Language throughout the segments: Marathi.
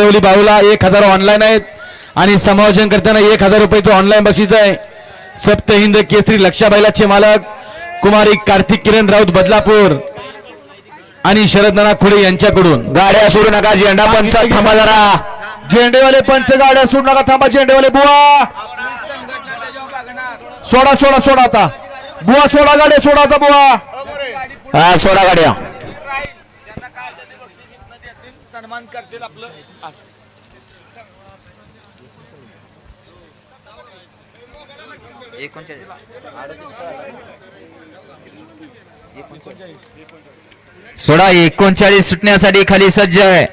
देवली बाहुला एक हजार ऑनलाईन आहेत. आणि समायोजन करताना एक हजार रुपयाचं ऑनलाईन बक्षीस आहे. सप्त हिंद केसरी लक्षा बैलाचे मालक कुमारी कार्तिक किरण राऊत बदलापूर आणि शरद नाना खुडे यांच्याकडून. गाड्या सोडू नका झेंडा पंच थांबा जरा. झेंडेवाले पंच गाड्या सोडू नका थांबा झेंडेवाले बुवा. सोडा सोडा सोडा आता. बुवा सोडा गाड्या सोडा आता बुवा. हा सोडा गाड्या. सन्मान करतील आपलं. सोडा एकोणचाळीस सुटण्यासाठी खाली सज्ज आहे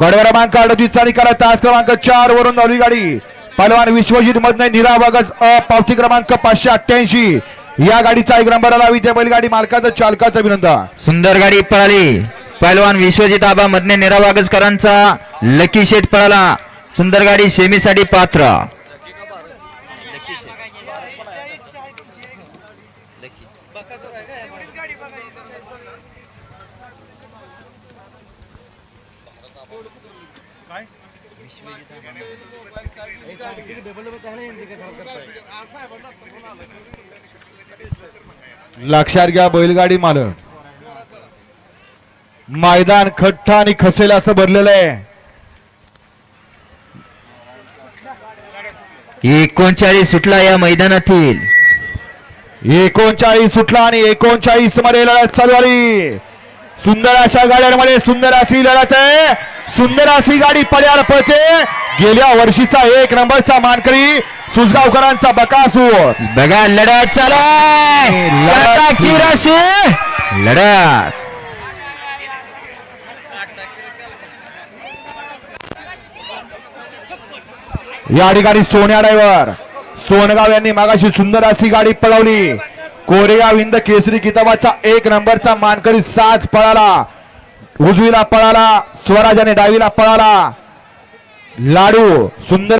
गड क्रमांक अडतीस निकाला तास क्रमांक चार वरून धावली गाडी. पलवान विश्वजित मधने निरा वागस अ पावती क्रमांक पाचशे अठ्ठ्याऐंशी. या गाडीचा एक नंबर आला. त्या बैलगाडी मालकाचं चालकाचं अभिनंदन. सुंदर गाडी पळाली. पैलवान विश्वजित आबा मधने निरावागजकरांचा लकी शेट पळाला. सुंदर गाडी सेमीसाठी पात्र. लक्षात घ्या बैलगाडी मालक. मैदान खट्टा आणि खसेल असं भरलेलं आहे. एकोणचाळीस सुटला या मैदानातील. एकोणचाळीस सुटला आणि एकोणचाळीसमध्ये लढत चालू आली सुंदर अशा गाड्यांमध्ये सुंदर अशी लढत आहे. सुंदर अशी गाडी पड्याला पळते. गेल्या वर्षीचा एक नंबरचा मानकरी सुसगावकरांचा बकासूर. बघा लढत चालू आहे. लढत काका किराशी लढत या ठिकाणी सोन्या ड्रायव्हर. सोनगाव यांनी मागाशी सुंदर अशी गाडी पळवली. कोरेगाव हिंद केसरी किताबाचा एक नंबरचा मानकरी साज पळाला. उजवीला पळाला स्वराजाने डावीला पळाला. लाडू सुंदर